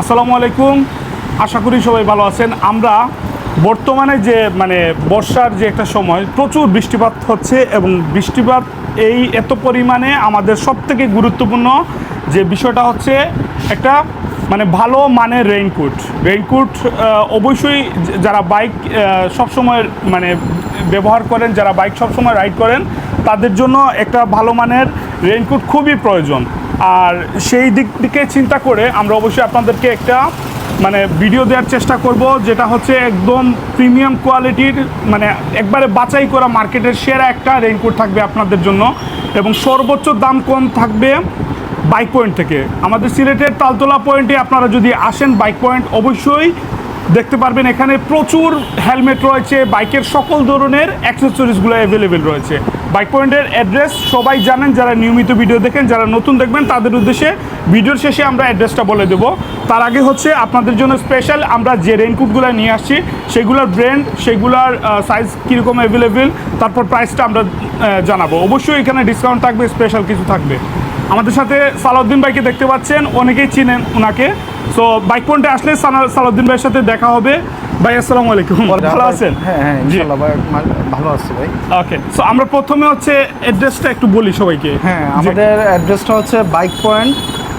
আসসালামু আলাইকুম। আশা করি সবাই ভালো আছেন। আমরা বর্তমানে যে মানে বর্ষার যে একটা সময়, প্রচুর বৃষ্টিপাত হচ্ছে এবং বৃষ্টিপাত এই এত পরিমাণে আমাদের সব থেকে গুরুত্বপূর্ণ যে বিষয়টা হচ্ছে একটা মানে ভালো মানের রেইনকোট রেইনকোট অবশ্যই যারা বাইক সবসময় মানে ব্যবহার করেন, যারা বাইক সবসময় রাইড করেন, তাদের জন্য একটা ভালো মানের রেইনকোট খুবই প্রয়োজন। আর সেই দিক দিকে চিন্তা করে আমরা অবশ্যই আপনাদেরকে একটা মানে ভিডিও দেওয়ার চেষ্টা করব, যেটা হচ্ছে একদম প্রিমিয়াম কোয়ালিটির মানে একবারে বাছাই করা মার্কেটের সেরা একটা রেইনকোট থাকবে আপনাদের জন্য এবং সর্বোচ্চ দাম কম থাকবে বাইক পয়েন্ট থেকে। আমাদের সিলেটের তালতলা পয়েন্টে আপনারা যদি আসেন বাইক পয়েন্ট অবশ্যই দেখতে পারবেন, এখানে প্রচুর হেলমেট রয়েছে, বাইকের সকল ধরনের অ্যাক্সেসরিজগুলো অ্যাভেলেবেল রয়েছে। বাইক পয়েন্টের অ্যাড্রেস সবাই জানেন, যারা নিয়মিত ভিডিও দেখেন, যারা নতুন দেখবেন, তাদের উদ্দেশ্যে ভিডিওর শেষে আমরা অ্যাড্রেসটা বলে দেবো। তার আগে হচ্ছে আপনাদের জন্য স্পেশাল আমরা যে রেইনকোটগুলো নিয়ে আসছি, সেগুলোর ব্র্যান্ড সেগুলোর সাইজ কীরকম অ্যাভেলেবেল তারপর প্রাইসটা আমরা জানাব। অবশ্যই এখানে ডিসকাউন্ট থাকবে স্পেশাল কিছু থাকবে। আমাদের সাথে সালাউদ্দিন ভাইকে দেখতে পাচ্ছেন অনেকেই চিনেন ওনাকে সো বাইক পয়েন্টে আসলে সালাউদ্দিন ভাইয়ের সাথে দেখা হবে। ভাই আসসালামু আলাইকুম। ভালো আছেন? হ্যাঁ হ্যাঁ জি। ভাই ভালো আছি ভাই। ওকে সো আমরা প্রথমে হচ্ছে অ্যাড্রেসটা একটু বলি সবাইকে। হ্যাঁ আমাদের অ্যাড্রেসটা হচ্ছে bike point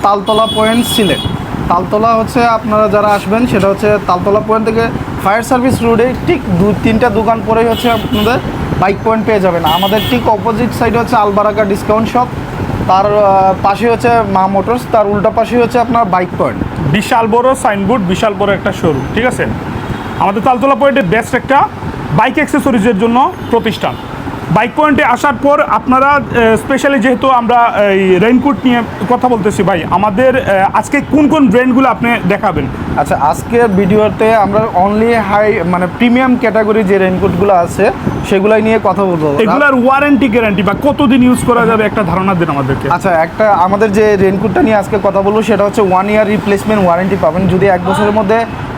Taltala point Sylhet. Taltala হচ্ছে আপনারা যারা আসবেন সেটা হচ্ছে তালতলা পয়েন্ট থেকে ফায়ার সার্ভিস রোডে ঠিক দু তিনটা দোকান পরেই হচ্ছে আপনাদের বাইক পয়েন্ট পেয়ে যাবেন। আমাদের ঠিক অপোজিট সাইডে হচ্ছে আলবারাকা ডিসকাউন্ট শপ তার পাশে হচ্ছে মা মোটরস, তার উল্টা পাশে হচ্ছে আপনার বাইক পয়েন্ট। বিশাল বড় সাইনবোর্ড, বিশাল বড় একটা শোরুম ঠিক আছে? আমাদের তালতলা পয়েন্টে বেস্ট একটা বাইক অ্যাক্সেসরিজের জন্য প্রতিষ্ঠান। বাইক পয়েন্টে আসার পর আপনারা স্পেশালি যেহেতু আমরা এই রেইনকোট নিয়ে কথা বলতেছি ভাই আমাদের আজকে কোন কোন ব্র্যান্ডগুলো আপনি দেখাবেন? আচ্ছা আজকের ভিডিওতে আমরা অনলি হাই মানে প্রিমিয়াম ক্যাটাগরি যে রেইনকোটগুলো আছে সেগুলাই নিয়ে কথা বলব। এগুলার ওয়ারেন্টি গ্যারান্টি বা কতদিন ইউজ করা যাবে একটা ধারণা দিন আমাদেরকে। আচ্ছা একটা আমাদের যে রেইনকোটটা নিয়ে আজকে কথা বলব সেটা হচ্ছে ওয়ান ইয়ার রিপ্লেসমেন্ট ওয়ারেন্টি পাবেন। যদি এক বছরের মধ্যে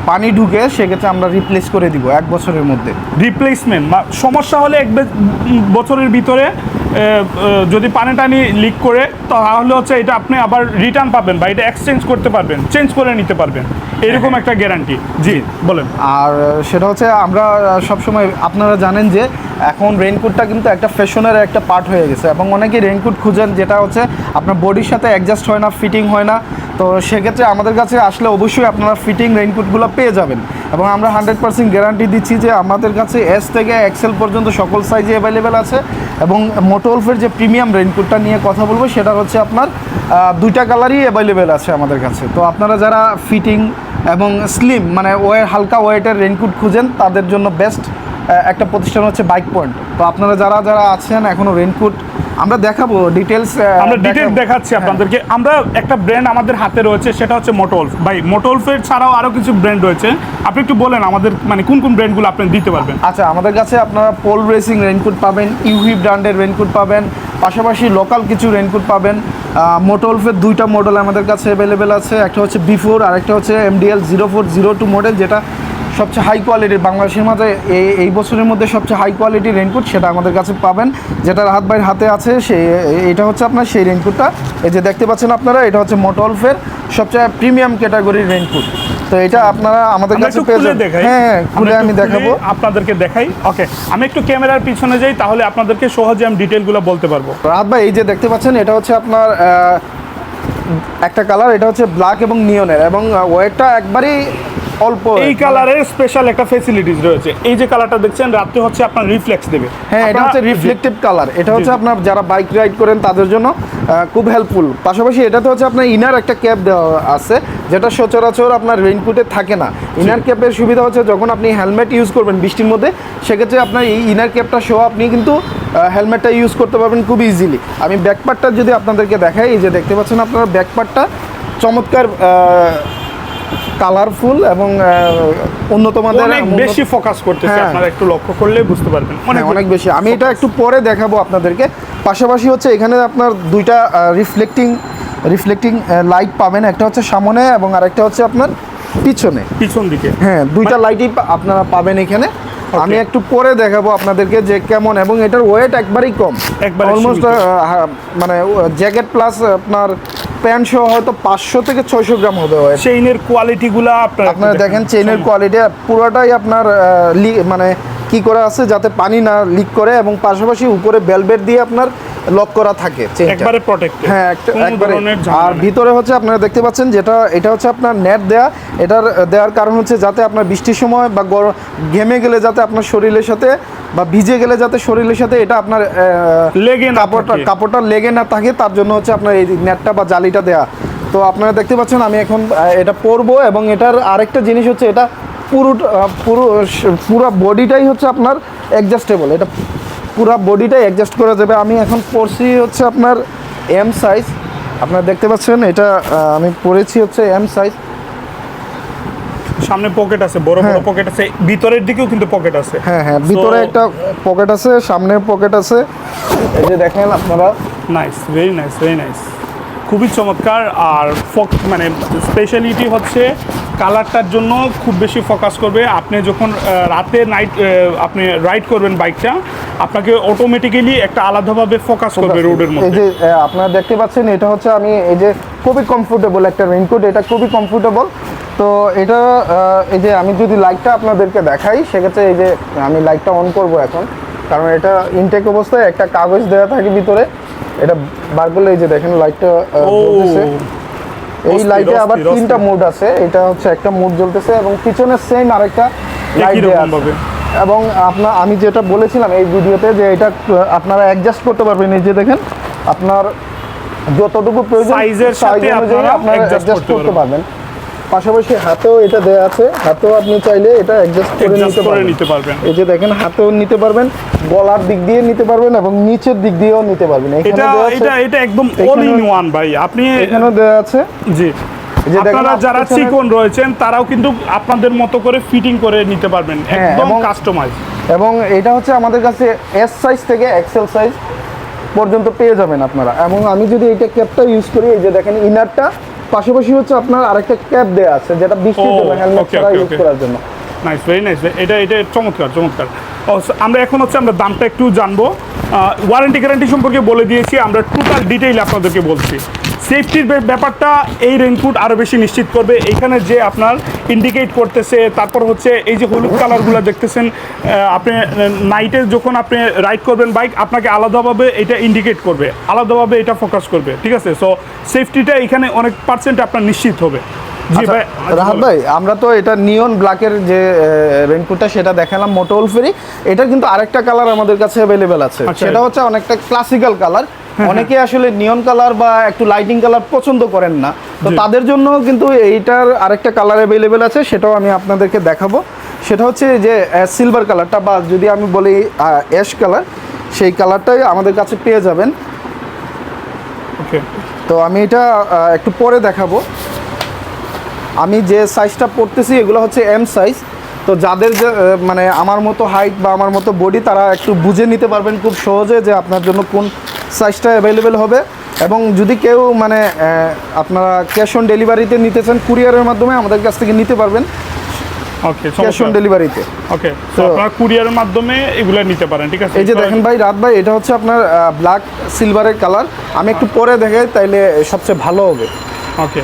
পানি ঢুকে সেক্ষেত্রে আমরা রিপ্লেস করে দিব এক বছরের মধ্যে। রিপ্লেসমেন্ট বা সমস্যা হলে এক বছরের ভিতরে যদি পানি টানি লিক করে তাহলে হচ্ছে এটা আপনি আবার রিটার্ন পাবেন বা এটা এক্সচেঞ্জ করতে পারবেন চেঞ্জ করে নিতে পারবেন। এরকম একটা গ্যারান্টি জি বলেন। আর সেটা হচ্ছে আমরা সবসময় আপনারা জানেন যে এখন রেইনকোটটা কিন্তু একটা ফ্যাশনের একটা পার্ট হয়ে গেছে এবং অনেকে রেইনকোট খুঁজেন যেটা হচ্ছে আপনার বডির সাথে অ্যাডজাস্ট হয় না ফিটিং হয় না। তো সেক্ষেত্রে আমাদের কাছে আসলে অবশ্যই আপনারা ফিটিং রেইনকোটগুলো পেয়ে যাবেন। এবং আমরা হান্ড্রেড পার্সেন্ট গ্যারান্টি দিচ্ছি যে আমাদের কাছে এস থেকে এক্সেল পর্যন্ত সকল সাইজে অ্যাভেলেবেল আছে। এবং মোটোলফের যে প্রিমিয়াম রেইনকোটটা নিয়ে কথা বলব সেটা হচ্ছে আপনার দুইটা কালারই অ্যাভেলেবেল আছে আমাদের কাছে। তো আপনারা যারা ফিটিং এবং স্লিম মানে ওয়ে হালকা ওয়েটের রেইনকোট খুঁজেন, তাদের জন্য বেস্ট একটা প্রতিষ্ঠান হচ্ছে বাইক পয়েন্ট তো আপনারা যারা যারা আছেন এখনও রেইনকোট আমরা দেখাবো ডিটেলস আমরা ডিটেল দেখাচ্ছি আপনাদেরকে। আমরা একটা ব্র্যান্ড আমাদের হাতে রয়েছে সেটা হচ্ছে মোটোলফ ভাই মোটোলফের ছাড়াও আরও কিছু ব্র্যান্ড রয়েছে। আপনি একটু বলেন আমাদের মানে কোন কোন ব্র্যান্ডগুলো আপনি দিতে পারবেন? আচ্ছা আমাদের কাছে আপনারা পোল রেসিং রেইনকোট পাবেন ইউহি ব্র্যান্ডের রেইনকোট পাবেন পাশাপাশি লোকাল কিছু রেইনকোট পাবেন। মোটোলফের দুইটা মডেল আমাদের কাছে অ্যাভেলেবেল আছে একটা হচ্ছে বিফোর আর একটা হচ্ছে MDL zero four zero two model যেটা সবচেয়ে হাই কোয়ালিটির বাংলাদেশের মাঝে এই এই বছরের মধ্যে সবচেয়ে হাই কোয়ালিটির রেইনকোট সেটা আমাদের কাছে পাবেন। যেটা রাহাত ভাইয়ের হাতে আছে সে এটা হচ্ছে আপনার সেই রেইনকোটটা এই যে দেখতে পাচ্ছেন আপনারা এটা হচ্ছে মোটোলফের সবচেয়ে প্রিমিয়াম ক্যাটাগরির রেইনকোট তো এটা আপনারা আমাদের কাছে। হ্যাঁ হ্যাঁ, খুলে আমি দেখাবো। আপনাদেরকে দেখাই। ওকে আমি একটু ক্যামেরার পিছনে যাই তাহলে আপনাদেরকে সহজে আমি ডিটেলগুলো বলতে পারব। রাত ভাই এই যে দেখতে পাচ্ছেন এটা হচ্ছে আপনার একটা কালার এটা হচ্ছে ব্ল্যাক এবং নিয়নের এবং ওয়েটটা একবারই অল্প এই কালারের স্পেশাল একটা ফেসিলিটিস রয়েছে। এই যে কালারটা দেখছেন রাত্রে হচ্ছে আপনার রিফ্লেক্স দেবে। হ্যাঁ এটা হচ্ছে রিফ্লেকটিভ কালার এটা হচ্ছে আপনার যারা বাইক রাইড করেন তাদের জন্য খুব হেল্পফুল পাশাপাশি এটাতে হচ্ছে আপনার ইনার একটা ক্যাপ দেওয়া আছে যেটা সচরাচর আপনার রেইনকোটে থাকে না। ইনার ক্যাপের সুবিধা হচ্ছে যখন আপনি হেলমেট ইউজ করবেন বৃষ্টির মধ্যে সেক্ষেত্রে আপনার এই ইনার ক্যাপটা সহ আপনি কিন্তু হেলমেটটা ইউজ করতে পারবেন খুব ইজিলি আমি ব্যাকপার্টটা যদি আপনাদেরকে দেখাই এই যে দেখতে পাচ্ছেন আপনারা ব্যাকপার্টটা চমৎকার কালারফুল এবং উন্নত মানের অনেক বেশি ফোকাস করতেছে হ্যাঁ। আপনারা একটু লক্ষ্য করলে বুঝতে পারবেন। অনেক অনেক বেশি। আমি এটা একটু পরে দেখাবো আপনাদেরকে। পাশাপাশি হচ্ছে এখানে আপনার দুইটা রিফ্লেক্টিং রিফ্লেক্টিং লাইট পাবেন। একটা হচ্ছে সামনে এবং আরেকটা হচ্ছে আপনার পিছনে। পিছন দিকে। হ্যাঁ দুইটা লাইটই আপনারা পাবেন এখানে। আমি একটু পরে দেখাবো আপনাদেরকে যে কেমন এবং এটার ওয়েট একবারেই কম। একবারে অলমোস্ট মানে জ্যাকেট প্লাস আপনার প্যান্ট সহ হয়তো পাঁচশো থেকে ছয়শো গ্রাম হবে চেইনের কোয়ালিটিগুলো আপনারা আপনারা দেখেন চেইনের কোয়ালিটি পুরোটাই আপনার মানে কি করা আছে যাতে পানি না লিক করে এবং পাশাপাশি উপরে বেলবেট দিয়ে আপনার লক করা থাকে একবারে প্রোটেক্টেড হ্যাঁ একবারে। আর ভিতরে হচ্ছে আপনারা দেখতে পাচ্ছেন যেটা এটা হচ্ছে আপনার নেট দেয়া। এটার দেওয়ার কারণ হচ্ছে যাতে আপনার বৃষ্টির সময় বা গরম ঘেমে গেলে যাতে আপনার শরীরের সাথে বা ভিজে গেলে যাতে শরীরের সাথে এটা আপনার লেগে কাপড়টা কাপড়টা লেগে না থাকে তার জন্য হচ্ছে আপনার এই নেটটা বা জালিটা দেয়া। তো আপনারা দেখতে পাচ্ছেন আমি এখন এটা পরবো এবং এটার আরেকটা জিনিস হচ্ছে এটা পুরো পুরো পুরো বডিটাই হচ্ছে আপনার অ্যাডজাস্টেবল এটা পুরো বডিটাই অ্যাডজাস্ট করা যাবে। আমি এখন পরছি হচ্ছে আপনার এম সাইজ আপনারা দেখতে পাচ্ছেন এটা আমি পরেছি হচ্ছে এম সাইজ সামনে পকেট আছে বড় বড় হ্যাঁ। পকেট আছে ভিতরের দিকেও কিন্তু পকেট আছে। হ্যাঁ হ্যাঁ ভিতরে একটা পকেট আছে সামনে পকেট আছে। এই যে দেখেন আপনারা। Nice very nice very nice খুবই চমৎকার আর ফক মানে স্পেশালিটি হচ্ছে কালারটার জন্য খুব বেশি ফোকাস করবে। আপনি যখন রাতে নাইট আপনি রাইড করবেন বাইকটা আপনাকে অটোমেটিক্যালি একটা আলাদাভাবে ফোকাস করবে রোডের মধ্যে। এই যে আপনারা দেখতে পাচ্ছেন এটা হচ্ছে আমি এই যে খুবই কমফোর্টেবল একটা রেইনকোট এটা খুবই কমফোর্টেবল তো এটা এই যে আমি যদি লাইটটা আপনাদেরকে দেখাই সেক্ষেত্রে এই যে আমি লাইটটা অন করব এখন। কারণ এটা ইনটেক অবস্থায় একটা কাগজ দেওয়া থাকে ভিতরে। এটা বার করলে এই যে দেখেন লাইটটা জ্বলতেছে। এই লাইটে আবার তিনটা। মুড আছে। এটা হচ্ছে একটা মুড জ্বলতেছে এবং পিছনে সেম আরেকটা লাইট দেওয়া আছে। এবং আপনার আমি যেটা বলেছিলাম এই ভিডিওতে যে এটা আপনারা অ্যাডজাস্ট করতে পারবেন। এই যে দেখেন আপনার যতটুকু প্রয়োজন Size-এর সাথে আপনারা অ্যাডজাস্ট করতে পারবেন। পাশাপাশি হাতেও এটা দেওয়া আছে। হাতেও আপনি চাইলে এটা অ্যাডজাস্ট করে নিতে পারবেন। এই যে দেখেন হাতেও নিতে পারবেন গলার দিক দিয়ে নিতে পারবেন এবং নিচের দিক দিয়েও নিতে পারবেন। এখানে এটা এটা এটা একদম অল ইন ওয়ান ভাই। আপনি এখানেও দেওয়া আছে। জি। আপনারা যারা চিকন রয়েছেন তারাও কিন্তু আপনাদের মতো করে ফিটিং করে নিতে পারবেন। হ্যাঁ, একদম এবং- কাস্টমাইজ এবং এটা হচ্ছে আমাদের কাছে এস সাইজ থেকে এক্সেল সাইজ পর্যন্ত পেয়ে যাবেন আপনারা। এবং আমি যদি এইটা ক্যাপটা ইউজ করি এই যে দেখেন ইনারটা পাশাপাশি হচ্ছে আপনার আরেকটা ক্যাপ দেওয়া আছে যেটা বৃষ্টির জন্য হেলমেট ছাড়া ইউজ করার জন্য। নাইস ভেরি নাইস এটা এটা চমৎকার চমৎকার। আমরা এখন হচ্ছে আমরা দামটা একটু জানব। ওয়ারেন্টি গ্যারান্টি সম্পর্কে বলে দিয়েছি, আমরা টোটাল ডিটেইল আপনাদেরকে বলছি। সেফটির ব্যাপারটা এই রেইনকোট আরও বেশি নিশ্চিত করবে। এখানে যে আপনার ইন্ডিকেট করতেছে, তারপর হচ্ছে এই যে হলুদ কালারগুলো দেখতেছেন আপনি নাইটে যখন আপনি রাইড করবেন বাইক আপনাকে আলাদাভাবে এটা ইন্ডিকেট করবে, আলাদাভাবে এটা ফোকাস করবে, ঠিক আছে? সো সেফটিটা এখানে অনেক পার্সেন্ট আপনার নিশ্চিত হবে। রাহাত ভাই আমরা তো এটা নিয়ন ব্ল্যাকের যে রেনকোটটা সেটা দেখালাম মোটোল ফেরি এটা কিন্তু আরেকটা কালার আমাদের কাছে অ্যাভেলেবেল আছে। আচ্ছা। সেটা হচ্ছে অনেকটা ক্লাসিক্যাল কালার অনেকে আসলে নিয়ন কালার বা একটু লাইটিং কালার পছন্দ করেন না। তো তাদের জন্য কিন্তু এইটার আরেকটা কালার অ্যাভেলেবেল আছে সেটাও আমি আপনাদেরকে দেখাবো। সেটা হচ্ছে যে সিলভার কালারটা বা যদি আমি বলি অ্যাশ কালার সেই কালারটাই আমাদের কাছে পেয়ে যাবেন। ওকে তো আমি এটা একটু পরে দেখাবো। আমি যে সাইজটা পড়তেছি এগুলো হচ্ছে এম সাইজ তো যাদের যে মানে আমার মতো হাইট বা আমার মতো বডি তারা একটু বুঝে নিতে পারবেন খুব সহজে যে আপনার জন্য কোন সাইজটা অ্যাভেলেবেল হবে। এবং যদি কেউ মানে আপনারা ক্যাশ অন ডেলিভারিতে নিতে চান কুরিয়ারের মাধ্যমে আমাদের কাছ থেকে নিতে পারবেন। ওকে ক্যাশ অন ডেলিভারিতে ওকে তো আপনারা কুরিয়ারের মাধ্যমে এগুলো নিতে পারেন ঠিক আছে? এই যে দেখেন ভাই রাত ভাই এটা হচ্ছে আপনার ব্ল্যাক সিলভারের কালার আমি একটু পরে দেখাই তাইলে সবচেয়ে ভালো হবে। ওকে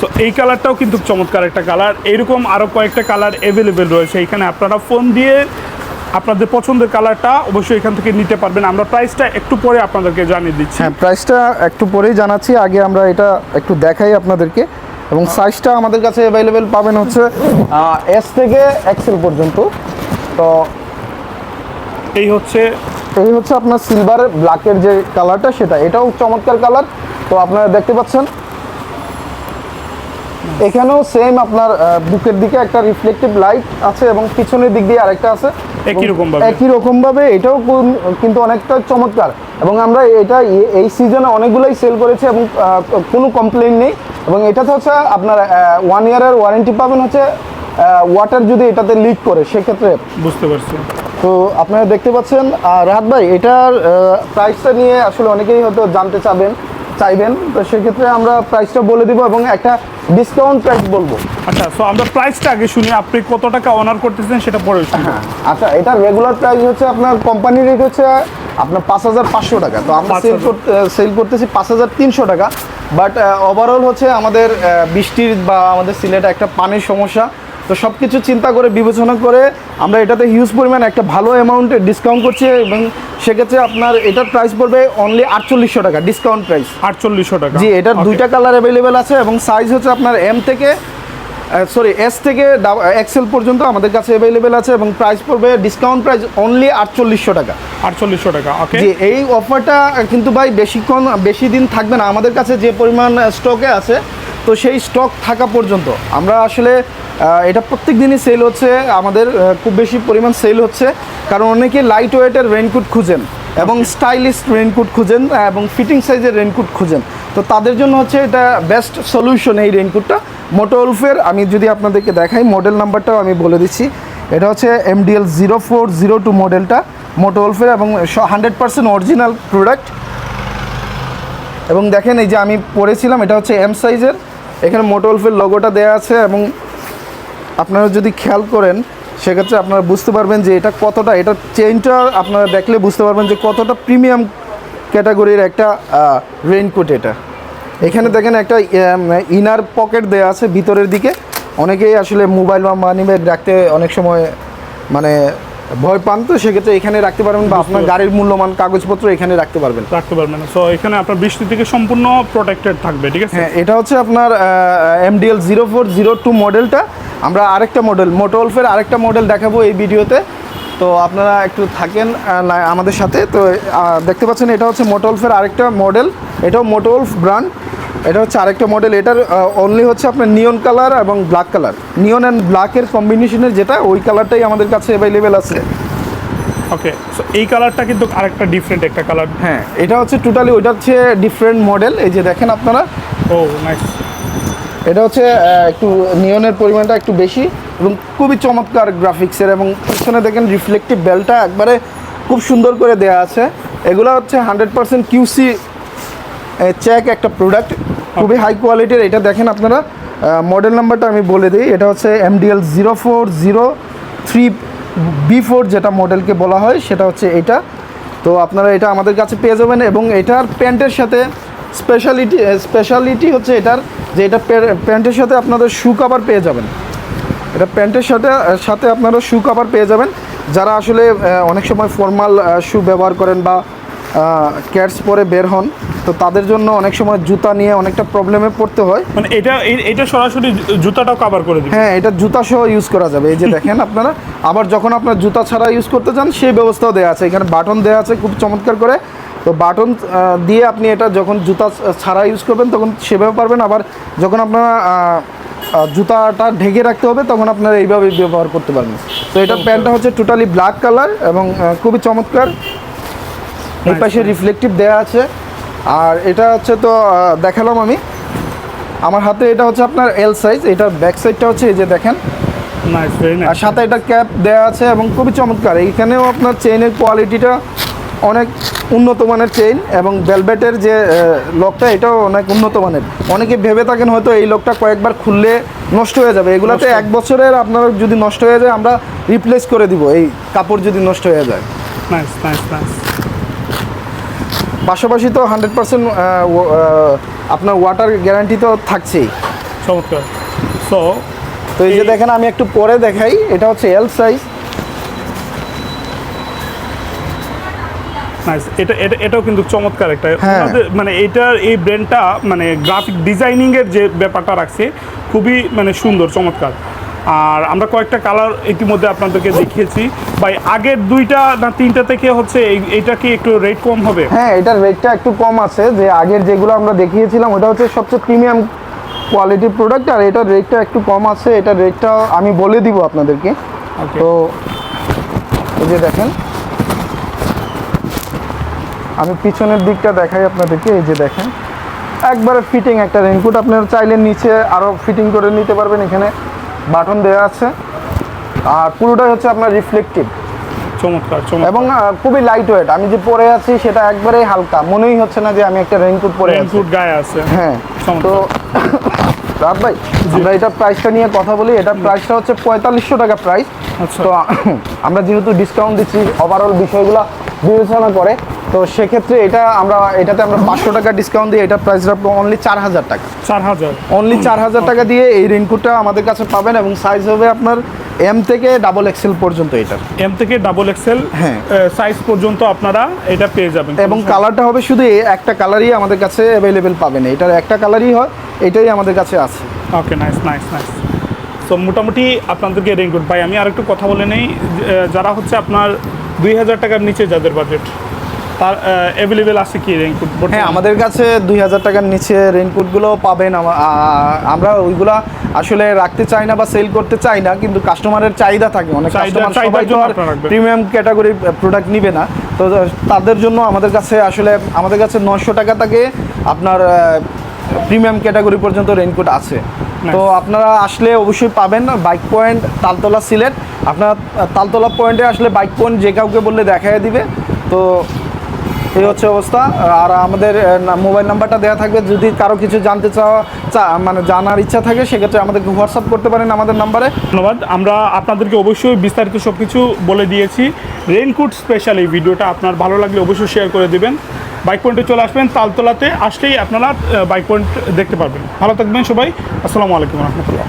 সো এই কালারটাও কিন্তু চমৎকার একটা কালার এরকম আরও কয়েকটা কালার অ্যাভেলেবেল রয়েছে। এখানে আপনারা ফোন দিয়ে আপনাদের পছন্দের কালারটা অবশ্যই এখান থেকে নিতে পারবেন। আমরা প্রাইসটা একটু পরে আপনাদেরকে জানিয়ে দিচ্ছি। হ্যাঁ প্রাইসটা একটু পরেই জানাচ্ছি। আগে আমরা এটা একটু দেখাই আপনাদেরকে। এবং সাইজটা আমাদের কাছে অ্যাভেলেবেল পাবেন হচ্ছে এস থেকে এক্সেল পর্যন্ত। তো এই হচ্ছে এই হচ্ছে আপনার সিলভার ব্ল্যাকের যে কালারটা সেটা এটাও চমৎকার কালার তো আপনারা দেখতে পাচ্ছেন এখানেও সেম আপনার বুকের দিকে একটা রিফ্লেক্টিভ লাইট আছে এবং পিছনের দিক দিয়ে আরেকটা আছে। একই এবং রকমভাবে। একই রকমভাবে এটাও কিন্তু অনেকটা চমৎকার। এবং আমরা এটা এই সিজনে অনেকগুলোই সেল করেছি এবং কোনো কমপ্লেন নেই। এবং এটাতে হচ্ছে আপনার ওয়ান ইয়ারের ওয়ারেন্টি পাবেন হচ্ছে ওয়াটার যদি এটাতে লিক করে সেক্ষেত্রে। বুঝতে পারছি। তো আপনারা দেখতে পাচ্ছেন আর রাহাত ভাই এটার প্রাইসটা নিয়ে আসলে অনেকেই হয়তো জানতে চাবেন চাইবেন। তো সেক্ষেত্রে আমরা প্রাইসটা বলে দিব এবং একটা ডিসকাউন্ট প্রাইস বলব। আচ্ছা সো আমরা প্রাইসটা আগে শুনি আপনি কত টাকা অনার করতেছেন সেটা পরে হ্যাঁ আচ্ছা এটা রেগুলার প্রাইস হচ্ছে আপনার কোম্পানি রেট হচ্ছে আপনার পাঁচ হাজার পাঁচশো টাকা। তো আমরা সেল করতে সেল করতেছি পাঁচ হাজার তিনশো টাকা। বাট ওভারঅল হচ্ছে আমাদের বৃষ্টির বা আমাদের সিলেটে একটা পানির সমস্যা। তো সব কিছু চিন্তা করে বিবেচনা করে আমরা এটাতে হিউজ পরিমাণ একটা ভালো অ্যামাউন্টে ডিসকাউন্ট করছি এবং সেক্ষেত্রে আপনার এটার প্রাইস পড়বে অনলি আটচল্লিশশো টাকা ডিসকাউন্ট প্রাইস আটচল্লিশশো টাকা। জি এটার দুইটা কালার অ্যাভেলেবেল আছে এবং সাইজ হচ্ছে আপনার এম থেকে সরি এস থেকে এক্সেল পর্যন্ত আমাদের কাছে অ্যাভেলেবেল আছে এবং প্রাইস পড়বে ডিসকাউন্ট প্রাইস অনলি আটচল্লিশশো টাকা। আটচল্লিশশো টাকা ওকে জি এই অফারটা কিন্তু ভাই বেশিক্ষণ বেশি দিন থাকবে না। আমাদের কাছে যে পরিমাণ স্টকে আছে তো সেই স্টক থাকা পর্যন্ত। আমরা আসলে এটা প্রত্যেক দিনই সেল হচ্ছে আমাদের খুব বেশি পরিমাণ সেল হচ্ছে কারণ অনেকে লাইট ওয়েটের রেইনকোট খুঁজেন এবং স্টাইলিশ রেনকোট খুঁজেন এবং ফিটিং সাইজের রেনকোট খুঁজেন। তো তাদের জন্য হচ্ছে এটা বেস্ট সলিউশন এই রেইনকোটটা মোটোলফের আমি যদি আপনাদেরকে দেখাই মডেল নাম্বারটাও আমি বলে দিচ্ছি। এটা হচ্ছে MDL zero four zero two মডেলটা মোটোলফের এবং হান্ড্রেড পার্সেন্ট অরিজিনাল প্রোডাক্ট এবং দেখেন এই যে আমি পরেছিলাম এটা হচ্ছে এম সাইজের এখানে মোটোলফের লোগোটা দেওয়া আছে এবং আপনারা যদি খেয়াল করেন, সেক্ষেত্রে আপনারা বুঝতে পারবেন যে এটা কতটা, এটা চেইনটা আপনারা দেখলে বুঝতে পারবেন যে কতটা প্রিমিয়াম ক্যাটাগরির একটা রেইনকোট এটা। এখানে দেখেন একটা ইনার পকেট দেওয়া আছে ভিতরের দিকে। অনেকেই আসলে মোবাইল বা মানি ব্যাগ রাখতে অনেক সময় মানে ভয় পান তো সেক্ষেত্রে এখানে রাখতে পারবেন বা আপনার গাড়ির মূল্যমান কাগজপত্র এখানে রাখতে পারবেন। রাখতে পারবেন। সো এখানে আপনার বৃষ্টি থেকে সম্পূর্ণ প্রোটেক্টেড থাকবে ঠিক আছে? হ্যাঁ এটা হচ্ছে আপনার MDL zero four zero two মডেলটা আমরা আরেকটা মডেল মোটোলফের আরেকটা মডেল দেখাবো এই ভিডিওতে। তো আপনারা একটু থাকেন আমাদের সাথে। তো দেখতে পাচ্ছেন এটা হচ্ছে মোটোলফের আরেকটা মডেল এটাও মোটোলফ ব্র্যান্ড এটা হচ্ছে আরেকটা মডেল এটার অনলি হচ্ছে আপনার নিয়ন কালার এবং ব্ল্যাক কালার নিয়ন অ্যান্ড ব্ল্যাকের কম্বিনেশনের যেটা ওই কালারটাই আমাদের কাছে অ্যাভেলেবেল আছে। ওকে সো এই কালারটা কিন্তু আরেকটা ডিফারেন্ট একটা কালার হ্যাঁ এটা হচ্ছে টোটালি ওইটা হচ্ছে ডিফারেন্ট মডেল এই যে দেখেন আপনারা। ও নাইস এটা হচ্ছে একটু নিয়নের পরিমাণটা একটু বেশি এবং খুবই চমৎকার গ্রাফিক্সের এবং পিছনে দেখেন রিফ্লেকটিভ বেলটা একবারে খুব সুন্দর করে দেয়া আছে। এগুলো হচ্ছে হান্ড্রেড পার্সেন্ট কিউসি চেক একটা প্রোডাক্ট খুবই হাই কোয়ালিটির এটা দেখেন আপনারা। মডেল নাম্বারটা আমি বলে দিই এটা হচ্ছে MDL zero four zero three B four যেটা মডেলকে বলা হয় সেটা হচ্ছে এটা। তো আপনারা এটা আমাদের কাছে পেয়ে যাবেন এবং এটার প্যান্টের সাথে স্পেশালিটি স্পেশালিটি হচ্ছে এটার যে এটা প্যান্টের সাথে আপনাদের শু কাভার পেয়ে যাবেন। এটা প্যান্টের সাথে সাথে আপনারা শু কাভার পেয়ে যাবেন। যারা আসলে অনেক সময় ফর্মাল শু ব্যবহার করেন বা ক্যাটস পরে বের হন তো তাদের জন্য অনেক সময় জুতা নিয়ে অনেকটা প্রবলেমে পড়তে হয়। মানে এটা এটা সরাসরি জুতাটাও কভার করে দিবে? হ্যাঁ এটা জুতা সহ ইউজ করা যাবে। এই যে দেখেন আপনারা আবার যখন আপনার জুতা ছাড়া ইউজ করতে চান সেই ব্যবস্থাও দেওয়া আছে। এখানে বাটন দেওয়া আছে খুব চমৎকার করে। তো বাটন দিয়ে আপনি এটা যখন জুতা ছাড়া ইউজ করবেন তখন সেভাবে পারবেন। আবার যখন আপনারা জুতাটা ঢেকে রাখতে হবে তখন আপনারা এইভাবে ব্যবহার করতে পারবেন। তো এটা প্যান্টটা হচ্ছে টোটালি ব্ল্যাক কালার এবং খুবই চমৎকার। এই পাশে রিফ্লেকটিভ দেওয়া আছে। আর এটা হচ্ছে তো দেখালাম আমি। আমার হাতে এটা হচ্ছে আপনার এল সাইজ এটা ব্যাক সাইডটা হচ্ছে এই যে দেখেন। আর সাথে এটা ক্যাপ দেওয়া আছে এবং খুবই চমৎকার। এইখানেও আপনার চেইনের কোয়ালিটিটা অনেক উন্নত মানের চেইন এবং ভেলভেটের যে লকটা এটাও অনেক উন্নত মানের। অনেকে ভেবে থাকেন হয়তো এই লকটা কয়েকবার খুললে নষ্ট হয়ে যাবে। এগুলাতে এক বছরের আপনার যদি নষ্ট হয়ে যায় আমরা রিপ্লেস করে দিব। এই কাপড় যদি নষ্ট হয়ে যায়। পাশাপাশি তো হান্ড্রেড পার্সেন্ট আপনার ওয়াটার গ্যারান্টি তো থাকছেই। চমৎকার। সো তো এই যে দেখেন আমি একটু পরে দেখাই এটা হচ্ছে এল সাইজ নাইস এটা এটা এটাও কিন্তু চমৎকার একটা। হ্যাঁ। মানে এটার এই ব্র্যান্ডটা মানে গ্রাফিক ডিজাইনিং এর যে ব্যাপারটা রাখছে খুবই মানে সুন্দর চমৎকার। আর আমরা কয়েকটা কালার ইতিমধ্যে আপনাদেরকে দেখিয়েছি। ভাই আগের দুইটা না তিনটা থেকে হচ্ছে এইটা কি একটু রেট কম হবে? হ্যাঁ এটার রেটটা একটু কম আছে। যে আগের যেগুলো আমরা দেখিয়েছিলাম ওটা হচ্ছে সবচেয়ে প্রিমিয়াম কোয়ালিটির প্রোডাক্ট আর এটার রেটটা একটু কম আছে। এটার রেটটা আমি বলে দিব আপনাদেরকে. তো এই যে দেখেন। আমি পিছনের দিকটা দেখাই আপনাদেরকে এই যে দেখেন। একবারে ফিটিং একটা রেনকোট আপনারা চাইলে নিচে আরও ফিটিং করে নিতে পারবেন এখানে। বাটন দেওয়া আছে। আর পুরোটাই হচ্ছে আপনার রিফ্লেকটিভ চমৎকার এবং খুবই লাইট ওয়েট আমি যে পরে আছি সেটা একবারেই হালকা। মনেই হচ্ছে না যে আমি একটা রেইনকোট পরে আছি। গায়ে আছে। হ্যাঁ। তো রাত ভাই আমরা এটা প্রাইসটা নিয়ে কথা বলি। এটা প্রাইসটা হচ্ছে পঁয়তাল্লিশশো টাকা প্রাইস আচ্ছা। তো আমরা যেহেতু ডিসকাউন্ট দিচ্ছি ওভারঅল বিষয়গুলো বিবেচনা করে তো সেক্ষেত্রে এটা আমরা এটাতে আমরা পাঁচশো টাকা ডিসকাউন্ট দিয়ে এটা প্রাইস রাখব অনলি চার হাজার টাকা। চার হাজার অনলি চার হাজার টাকা দিয়ে এই রেইনকোটটা আমাদের কাছে পাবেন এবং সাইজ হবে আপনার এম থেকে ডাবল এক্সেল পর্যন্ত এটা। এম থেকে ডাবল এক্সেল হ্যাঁ। সাইজ পর্যন্ত আপনারা এটা পেয়ে যাবেন। এবং কালারটা হবে শুধু একটা কালারই আমাদের কাছে অ্যাভেলেবেল পাবেন। এটার একটা কালারই হয় এটাই আমাদের কাছে আছে। ওকে নাইস নাইস নাইস তো মোটামুটি আপনাদেরকে রেইনকোট ভাই আমি আরেকটু কথা বলে নেই যারা হচ্ছে আপনার দুই হাজার টাকার নিচে যাদের বাজেট তার অ্যাভেলেবেল আছে কি রেইনকোট হ্যাঁ আমাদের কাছে দুই হাজার টাকার নিচে রেইনকোটগুলো পাবেন আমা- আমরা ওইগুলা আসলে রাখতে চাই না বা সেল করতে চাই না কিন্তু কাস্টমারের চাহিদা থাকে। অনেক কাস্টমার সবাই তো আর প্রিমিয়াম ক্যাটাগরি প্রোডাক্ট নিবে না। তো তাদের জন্য আমাদের কাছে আসলে আমাদের কাছে নশো টাকা থেকে আপনার প্রিমিয়াম ক্যাটাগরি পর্যন্ত রেইনকোট আছে। তো আপনারা আসলে অবশ্যই পাবেন বাইক পয়েন্ট তালতলা সিলেট। আপনার তালতলা পয়েন্টে আসলে বাইক পয়েন্ট যে কাউকে বললে দেখাই দিবে। তো এই হচ্ছে অবস্থা। আর আমাদের মোবাইল নাম্বারটা দেওয়া থাকবে। যদি কারও কিছু জানতে চাওয়া চা- মানে জানার ইচ্ছা থাকে, সেক্ষেত্রে আমাদেরকে হোয়াটসঅ্যাপ করতে পারেন আমাদের নাম্বারে। ধন্যবাদ। আমরা আপনাদেরকে অবশ্যই বিস্তারিত সব কিছু বলে দিয়েছি। রেইনকোট স্পেশাল এই ভিডিওটা আপনার ভালো লাগলে অবশ্যই শেয়ার করে দিবেন। বাইক পয়েন্টে চলে আসবেন, তালতলাতে আসলেই আপনারা বাইক পয়েন্ট দেখতে পারবেন। ভালো থাকবেন সবাই। আসসালামু আলাইকুম রহমতুল্লাহ।